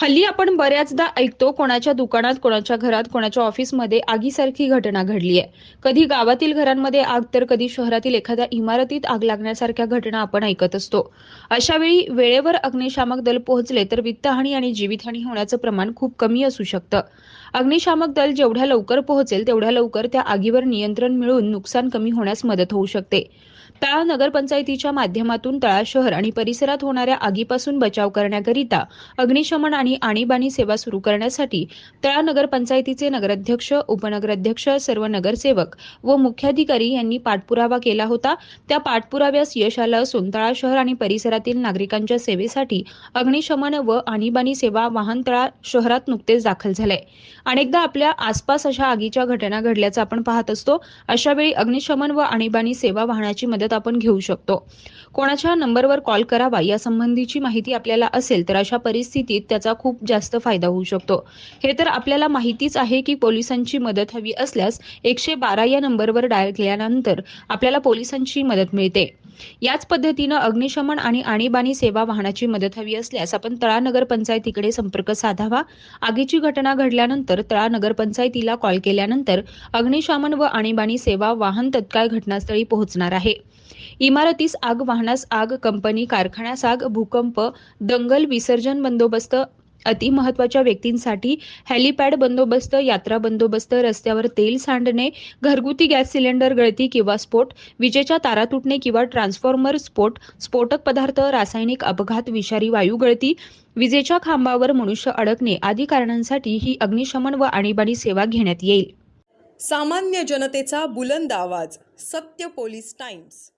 हल्ली आपण बऱ्याचदा ऐकतो कोणाच्या दुकानात कोणाच्या घरात कोणाच्या ऑफिसमध्ये आगीसारखी घटना घडली आहे. कधी गावातील घरांमध्ये आग तर कधी शहरातील एखाद्या इमारतीत आग लागण्यासारख्या घटना आपण ऐकत असतो. अशा वेळी वेळेवर अग्निशामक दल पोहोचले तर वित्तहानी आणि जीवितहानी होण्याचं प्रमाण खूप कमी असू शकतं. अग्निशामक दल जेवढ्या लवकर पोहोचेल तेवढ्या लवकर त्या आगीवर नियंत्रण मिळून नुकसान कमी होण्यास मदत होऊ शकते. तळा नगरपंचायतीच्या माध्यमातून तळा शहर आणि परिसरात होणाऱ्या आगीपासून बचाव करण्याकरिता अग्निशमन आणि आणीबाणी सेवा सुरू करण्यासाठी तळा नगरपंचायतीचे नगराध्यक्ष उपनगराध्यक्ष सर्व नगरसेवक व मुख्याधिकारी यांनी पाठपुरावा केला होता. त्या पाठपुराव्यास यश आलं असून तळा शहर आणि परिसरातील नागरिकांच्या सेवेसाठी अग्निशमन व आणीबाणी सेवा वाहन तळा शहरात नुकतेच दाखल झालंय. अनेकदा आपल्या आसपास अशा आगीच्या घटना घडल्याचं आपण पाहत असतो. अशावेळी अग्निशमन व आणीबाणी सेवा वाहनाची मदत आपण घेऊ शकतो. कोणाच्या नंबरवर कॉल करावा या संबंधीची माहिती आपल्याला असेल तर अशा परिस्थितीत त्याचा खूप जास्त फायदा होऊ शकतो. हे तर आपल्याला माहितीच आहे की पोलिसांची मदत हवी असल्यास एकशे बारा या नंबरवर डायल केल्यानंतर आपल्याला पोलिसांची मदत मिळते. याच पद्धतीनं अग्निशमन आणि आणीबाणी सेवा वाहनाची मदत हवी असल्यास आपण तळा नगर पंचायतीकडे संपर्क साधावा. आगीची घटना घडल्यानंतर तळा नगर पंचायतीला कॉल केल्यानंतर अग्निशमन व आणीबाणी सेवा वाहन तत्काळ घटनास्थळी पोहोचणार आहे. इमारतीस आग वाहनास आग कंपनी कारखान्यास आग भूकंप दंगल विसर्जन बंदोबस्त अतिमहत्वाच्या व्यक्तींसाठी हेलिपॅड बंदोबस्त यात्रा बंदोबस्त रस्त्यावर तेल सांडणे घरगुती गॅस सिलेंडर गळती किंवा स्फोट विजेच्या तारा तुटणे किंवा ट्रान्सफॉर्मर स्फोट स्फोटक पदार्थ रासायनिक अपघात विषारी वायू गळती विजेच्या खांबावर मनुष्य अडकणे आदी कारणांसाठी ही अग्निशमन व आणीबाणी सेवा घेण्यात येईल. सामान्य जनतेचा बुलंद आवाज सत्य पोलीस टाइम्स.